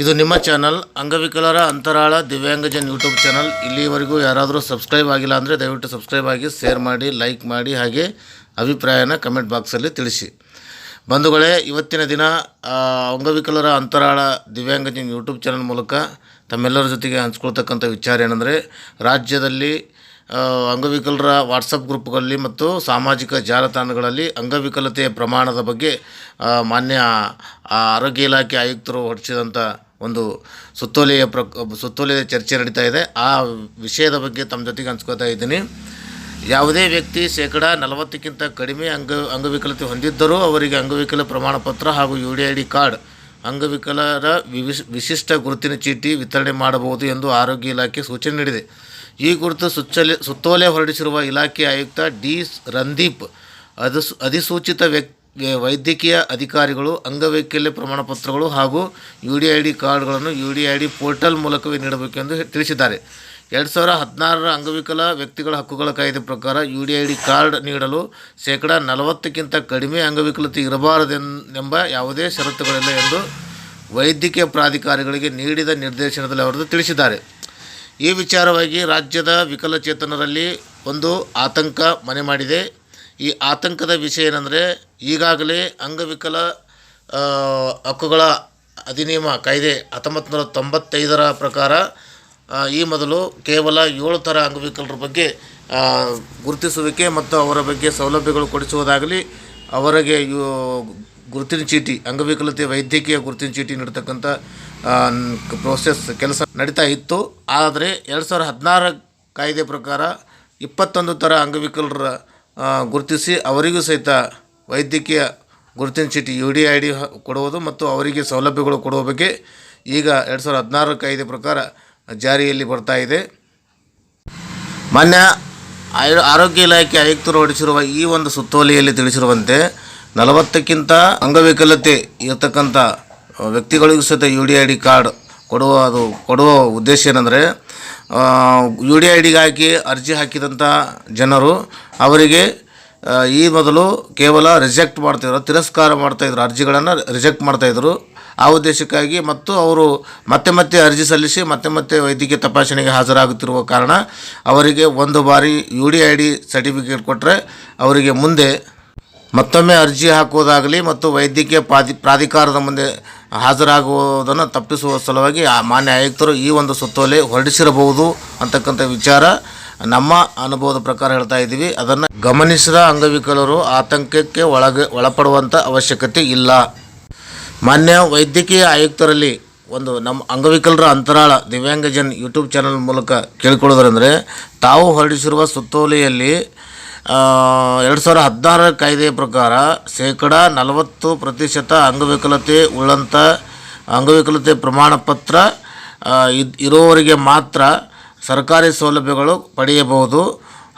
ಇದು ನಿಮ್ಮ ಚಾನಲ್ ಅಂಗವಿಕಲರ ಅಂತರಾಳ ದಿವ್ಯಾಂಗಜನ್ ಯೂಟ್ಯೂಬ್ ಚಾನಲ್ ಇಲ್ಲಿವರೆಗೂ ಯಾರಾದರೂ ಸಬ್ಸ್ಕ್ರೈಬ್ ಆಗಿಲ್ಲ ಅಂದರೆ ದಯವಿಟ್ಟು ಸಬ್ಸ್ಕ್ರೈಬ್ ಆಗಿ ಶೇರ್ ಮಾಡಿ ಲೈಕ್ ಮಾಡಿ, ಹಾಗೆ ಅಭಿಪ್ರಾಯನ ಕಮೆಂಟ್ ಬಾಕ್ಸಲ್ಲಿ ತಿಳಿಸಿ. ಬಂಧುಗಳೇ, ಇವತ್ತಿನ ದಿನ ಅಂಗವಿಕಲರ ಅಂತರಾಳ ದಿವ್ಯಾಂಗಜನ್ ಯೂಟ್ಯೂಬ್ ಚಾನಲ್ ಮೂಲಕ ತಮ್ಮೆಲ್ಲರ ಜೊತೆಗೆ ಹಂಚ್ಕೊಳ್ತಕ್ಕಂಥ ವಿಚಾರ ಏನಂದರೆ, ರಾಜ್ಯದಲ್ಲಿ ಅಂಗವಿಕಲರ ವಾಟ್ಸಪ್ ಗ್ರೂಪ್ಗಳಲ್ಲಿ ಮತ್ತು ಸಾಮಾಜಿಕ ಜಾಲತಾಣಗಳಲ್ಲಿ ಅಂಗವಿಕಲತೆಯ ಪ್ರಮಾಣದ ಬಗ್ಗೆ ಮಾನ್ಯ ಆರೋಗ್ಯ ಇಲಾಖೆ ಆಯುಕ್ತರು ಹೊರಡಿಸಿದಂಥ ಒಂದು ಸುತ್ತೋಲೆಯ ಪ್ರ ಸುತ್ತೋಲೆಯ ಚರ್ಚೆ ನಡೀತಾ ಇದೆ. ಆ ವಿಷಯದ ಬಗ್ಗೆ ತಮ್ಮ ಜೊತೆಗೆ ಹಂಚ್ಕೋತಾ ಇದ್ದೀನಿ. ಯಾವುದೇ ವ್ಯಕ್ತಿ ಶೇಕಡ ನಲವತ್ತಕ್ಕಿಂತ ಕಡಿಮೆ ಅಂಗ, ಅಂಗವಿಕಲತೆ ಹೊಂದಿದ್ದರೂ ಅವರಿಗೆ ಅಂಗವಿಕಲ ಪ್ರಮಾಣ ಪತ್ರ ಹಾಗೂ U D I D card, ಅಂಗವಿಕಲರ ವಿವಿಶ್, ವಿಶಿಷ್ಟ ಗುರುತಿನ ಚೀಟಿ ವಿತರಣೆ ಮಾಡಬಹುದು ಎಂದು ಆರೋಗ್ಯ ಇಲಾಖೆ ಸೂಚನೆ ನೀಡಿದೆ. ಈ ಕುರಿತು ಸುಚ್ಚಲೆ, ಸುತ್ತೋಲೆ ಹೊರಡಿಸಿರುವ ಇಲಾಖೆ ಆಯುಕ್ತ ಡಿ ರಂದೀಪ್ ಅಧಿಸ್ ಅಧಿಸೂಚಿತ ವ್ಯಕ್ತಿ ವೈದ್ಯಕೀಯ ಅಧಿಕಾರಿಗಳು, ಅಂಗವೈಕಲ್ಯ ಪ್ರಮಾಣಪತ್ರಗಳು ಹಾಗೂ ಯು ಡಿ ಐ ಡಿ ಕಾರ್ಡ್ಗಳನ್ನು U D I D portal ಮೂಲಕವೇ ನೀಡಬೇಕೆಂದು ತಿಳಿಸಿದ್ದಾರೆ. ಎರಡು ಸಾವಿರ ಹದಿನಾರರ ಅಂಗವಿಕಲ ವ್ಯಕ್ತಿಗಳ ಹಕ್ಕುಗಳ ಕಾಯ್ದೆ ಪ್ರಕಾರ U D I D card ನೀಡಲು ಶೇಕಡ ನಲವತ್ತಕ್ಕಿಂತ ಕಡಿಮೆ ಅಂಗವಿಕಲತೆ ಇರಬಾರದೆಂಬ ಯಾವುದೇ ಷರತ್ತುಗಳಿಲ್ಲ ಎಂದು ವೈದ್ಯಕೀಯ ಪ್ರಾಧಿಕಾರಿಗಳಿಗೆ ನೀಡಿದ ನಿರ್ದೇಶನದಲ್ಲಿ ಅವರು ತಿಳಿಸಿದ್ದಾರೆ. ಈ ವಿಚಾರವಾಗಿ ರಾಜ್ಯದ ವಿಕಲಚೇತನರಲ್ಲಿ ಒಂದು ಆತಂಕ ಮನೆ ಮಾಡಿದೆ. ಈ ಆತಂಕದ ವಿಷಯ ಏನಂದರೆ, ಈಗಾಗಲೇ ಅಂಗವಿಕಲ ಹಕ್ಕುಗಳ ಅಧಿನಿಯಮ ಕಾಯ್ದೆ ಹತ್ತೊಂಬತ್ತು ನೂರ ತೊಂಬತ್ತೈದರ ಪ್ರಕಾರ ಈ ಮೊದಲು ಕೇವಲ ಏಳು ಥರ ಅಂಗವಿಕಲರ ಬಗ್ಗೆ ಗುರುತಿಸುವಿಕೆ ಮತ್ತು ಅವರ ಬಗ್ಗೆ ಸೌಲಭ್ಯಗಳು ಕೊಡಿಸುವುದಾಗಲಿ, ಅವರಿಗೆ ಗುರುತಿನ ಚೀಟಿ, ಅಂಗವಿಕಲತೆ ವೈದ್ಯಕೀಯ ಗುರುತಿನ ಚೀಟಿ ನೀಡ್ತಕ್ಕಂಥ ಪ್ರೋಸೆಸ್ ಕೆಲಸ ನಡೀತಾ ಇತ್ತು. ಆದರೆ ಎರಡು ಸಾವಿರದ ಹದಿನಾರ ಕಾಯ್ದೆ ಪ್ರಕಾರ ಇಪ್ಪತ್ತೊಂದು ಥರ ಅಂಗವಿಕಲರ ಗುರುತಿಸಿ ಅವರಿಗೂ ಸಹಿತ ವೈದ್ಯಕೀಯ ಗುರುತಿನ ಚೀಟಿ ಯು ಡಿ ಐ ಡಿ ಕೊಡುವುದು ಮತ್ತು ಅವರಿಗೆ ಸೌಲಭ್ಯಗಳು ಕೊಡುವ ಬಗ್ಗೆ ಈಗ ಎರಡು ಸಾವಿರದ ಹದಿನಾರರ ಕಾಯ್ದೆ ಪ್ರಕಾರ ಜಾರಿಯಲ್ಲಿ ಬರ್ತಾ ಇದೆ. ಮಾನ್ಯ ಆರೋಗ್ಯ ಇಲಾಖೆ ಆಯುಕ್ತರು ಹೊರಡಿಸಿರುವ ಈ ಒಂದು ಸುತ್ತೋಲೆಯಲ್ಲಿ ತಿಳಿಸಿರುವಂತೆ ನಲವತ್ತಕ್ಕಿಂತ ಅಂಗವಿಕಲತೆ ಇರತಕ್ಕಂಥ ವ್ಯಕ್ತಿಗಳಿಗೂ ಸಹಿತ U D I D card ಕೊಡುವ ಅದು, ಕೊಡುವ ಉದ್ದೇಶ ಏನಂದರೆ ಯು ಡಿ ಐ ಡಿಗಾಗಿ ಅರ್ಜಿ ಹಾಕಿದಂಥ ಜನರು ಅವರಿಗೆ ಈ ಮೊದಲು ಕೇವಲ ರಿಜೆಕ್ಟ್ ಮಾಡ್ತಾಯಿದ್ರು ತಿರಸ್ಕಾರ ಮಾಡ್ತಾಯಿದ್ರು ಅರ್ಜಿಗಳನ್ನು ರಿಜೆಕ್ಟ್ ಮಾಡ್ತಾಯಿದ್ರು ಆ ಉದ್ದೇಶಕ್ಕಾಗಿ ಮತ್ತು ಅವರು ಮತ್ತೆ ಮತ್ತೆ ಅರ್ಜಿ ಸಲ್ಲಿಸಿ ಮತ್ತೆ ಮತ್ತೆ ವೈದ್ಯಕೀಯ ತಪಾಸಣೆಗೆ ಹಾಜರಾಗುತ್ತಿರುವ ಕಾರಣ ಅವರಿಗೆ ಒಂದು ಬಾರಿ U D I D certificate ಕೊಟ್ಟರೆ ಅವರಿಗೆ ಮುಂದೆ ಮತ್ತೊಮ್ಮೆ ಅರ್ಜಿ ಹಾಕುವುದಾಗಲಿ ಮತ್ತು ವೈದ್ಯಕೀಯ ಪ್ರಾಧಿ, ಪ್ರಾಧಿಕಾರದ ಮುಂದೆ ಹಾಜರಾಗುವುದನ್ನು ತಪ್ಪಿಸುವ ಸಲುವಾಗಿ ಆ ಮಾನ್ಯ ಆಯುಕ್ತರು ಈ ಒಂದು ಸುತ್ತೋಲೆ ಹೊರಡಿಸಿರಬಹುದು ಅಂತಕ್ಕಂಥ ವಿಚಾರ ನಮ್ಮ ಅನುಭವದ ಪ್ರಕಾರ ಹೇಳ್ತಾ ಇದ್ದೀವಿ. ಅದನ್ನು ಗಮನಿಸಿದ ಅಂಗವಿಕಲರು ಆತಂಕಕ್ಕೆ ಒಳಗೆ, ಒಳಪಡುವಂಥ ಅವಶ್ಯಕತೆ ಇಲ್ಲ. ಮಾನ್ಯ ವೈದ್ಯಕೀಯ ಆಯುಕ್ತರಲ್ಲಿ ಒಂದು ನಮ್ಮ ಅಂಗವಿಕಲರ ಅಂತರಾಳ ದಿವ್ಯಾಂಗಜನ್ ಯೂಟ್ಯೂಬ್ ಚಾನಲ್ ಮೂಲಕ ಕೇಳಿಕೊಳ್ಳೋದ್ರಂದರೆ ತಾವು ಹೊರಡಿಸಿರುವ ಸುತ್ತೋಲೆಯಲ್ಲಿ ಎರಡು ಸಾವಿರ ಹದಿನಾರರ ಕಾಯ್ದೆಯ ಪ್ರಕಾರ ಶೇಕಡ ನಲವತ್ತು ಪ್ರತಿಶತ ಅಂಗವಿಕಲತೆ ಉಳ್ಳಂಥ ಅಂಗವಿಕಲತೆ ಪ್ರಮಾಣ ಪತ್ರ ಇರುವವರಿಗೆ ಮಾತ್ರ ಸರ್ಕಾರಿ ಸೌಲಭ್ಯಗಳು ಪಡೆಯಬಹುದು.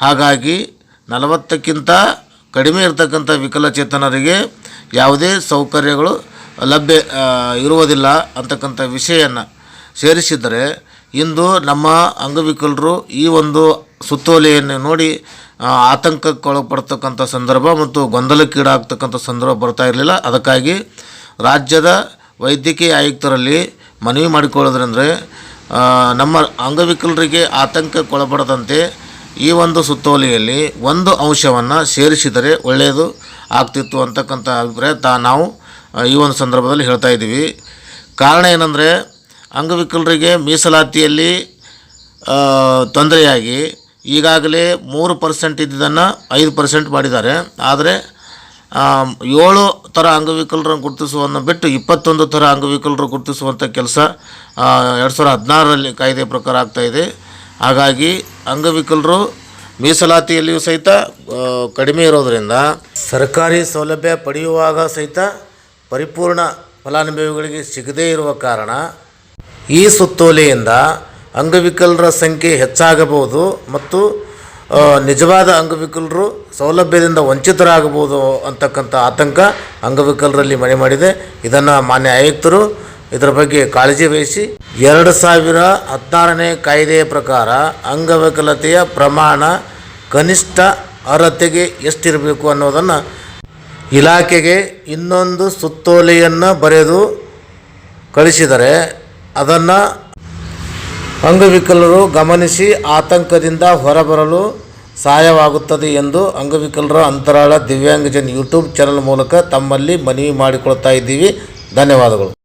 ಹಾಗಾಗಿ ನಲವತ್ತಕ್ಕಿಂತ ಕಡಿಮೆ ಇರತಕ್ಕಂಥ ವಿಕಲಚೇತನರಿಗೆ ಯಾವುದೇ ಸೌಕರ್ಯಗಳು ಲಭ್ಯ ಇರುವುದಿಲ್ಲ ಅಂತಕ್ಕಂಥ ವಿಷಯವನ್ನು ಸೇರಿಸಿದರೆ ಇಂದು ನಮ್ಮ ಅಂಗವಿಕಲರು ಈ ಒಂದು ಸುತ್ತೋಲೆಯನ್ನು ನೋಡಿ ಆತಂಕಕ್ಕೊಳಪಡ್ತಕ್ಕಂಥ ಸಂದರ್ಭ ಮತ್ತು ಗೊಂದಲಕ್ಕೀಡಾಗ್ತಕ್ಕಂಥ ಸಂದರ್ಭ ಬರ್ತಾ ಇರಲಿಲ್ಲ. ಅದಕ್ಕಾಗಿ ರಾಜ್ಯದ ವೈದ್ಯಕೀಯ ಆಯುಕ್ತರಲ್ಲಿ ಮನವಿ ಮಾಡಿಕೊಳ್ಳೋದ್ರಂದರೆ ನಮ್ಮ ಅಂಗವಿಕಲರಿಗೆ ಆತಂಕಕ್ಕೊಳಪಡದಂತೆ ಈ ಒಂದು ಸುತ್ತೋಲೆಯಲ್ಲಿ ಒಂದು ಅಂಶವನ್ನು ಸೇರಿಸಿದರೆ ಒಳ್ಳೆಯದು ಆಗ್ತಿತ್ತು ಅಂತಕ್ಕಂಥ ಅಭಿಪ್ರಾಯ ತಾ, ನಾವು ಈ ಒಂದು ಸಂದರ್ಭದಲ್ಲಿ ಹೇಳ್ತಾ ಇದ್ದೀವಿ. ಕಾರಣ ಏನಂದರೆ, ಅಂಗವಿಕಲರಿಗೆ ಮೀಸಲಾತಿಯಲ್ಲಿ ತೊಂದರೆಯಾಗಿ ಈಗಾಗಲೇ ಮೂರು ಪರ್ಸೆಂಟ್ ಇದ್ದಿದ್ದನ್ನು ಐದು ಪರ್ಸೆಂಟ್ ಮಾಡಿದ್ದಾರೆ. ಆದರೆ ಏಳು ಥರ ಅಂಗವಿಕಲರನ್ನು ಗುರುತಿಸುವನ್ನು ಬಿಟ್ಟು ಇಪ್ಪತ್ತೊಂದು ಥರ ಅಂಗವಿಕಲರು ಗುರುತಿಸುವಂಥ ಕೆಲಸ ಎರಡು ಸಾವಿರದ ಹದಿನಾರರಲ್ಲಿ ಕಾಯ್ದೆ ಪ್ರಕಾರ ಆಗ್ತಾಯಿದೆ ಹಾಗಾಗಿ ಅಂಗವಿಕಲರು ಮೀಸಲಾತಿಯಲ್ಲಿಯೂ ಸಹಿತ ಕಡಿಮೆ ಇರೋದರಿಂದ ಸರ್ಕಾರಿ ಸೌಲಭ್ಯ ಪಡೆಯುವಾಗ ಸಹಿತ ಪರಿಪೂರ್ಣ ಫಲಾನುಭವಿಗಳಿಗೆ ಸಿಗದೇ ಇರುವ ಕಾರಣ ಈ ಸುತ್ತೋಲೆಯಿಂದ ಅಂಗವಿಕಲರ ಸಂಖ್ಯೆ ಹೆಚ್ಚಾಗಬಹುದು ಮತ್ತು ನಿಜವಾದ ಅಂಗವಿಕಲರು ಸೌಲಭ್ಯದಿಂದ ವಂಚಿತರಾಗಬಹುದು ಅಂತಕ್ಕಂಥ ಆತಂಕ ಅಂಗವಿಕಲರಲ್ಲಿ ಮನೆ ಮಾಡಿದೆ. ಇದನ್ನು ಮಾನ್ಯ ಆಯುಕ್ತರು ಇದರ ಬಗ್ಗೆ ಕಾಳಜಿ ವಹಿಸಿ. ಎರಡು ಸಾವಿರ ಹದಿನಾರನೇ ಕಾಯ್ದೆಯ ಪ್ರಕಾರ ಅಂಗವಿಕಲತೆಯ ಪ್ರಮಾಣ ಕನಿಷ್ಠ ಅರ್ಹತೆಗೆ ಎಷ್ಟಿರಬೇಕು ಅನ್ನೋದನ್ನು ಇಲಾಖೆಗೆ ಇನ್ನೊಂದು ಸುತ್ತೋಲೆಯನ್ನು ಬರೆದು ಕಳಿಸಿದರೆ ಅದನ್ನು ಅಂಗವಿಕಲರು ಗಮನಿಸಿ ಆತಂಕದಿಂದ ಹೊರಬರಲು ಸಹಾಯವಾಗುತ್ತದೆ ಎಂದು ಅಂಗವಿಕಲರ ಅಂತರಾಳ ದಿವ್ಯಾಂಗಜನ್ ಯೂಟ್ಯೂಬ್ ಚಾನಲ್ ಮೂಲಕ ತಮ್ಮಲ್ಲಿ ಮನವಿ ಮಾಡಿಕೊಳ್ತಾ ಇದ್ದೀವಿ. ಧನ್ಯವಾದಗಳು.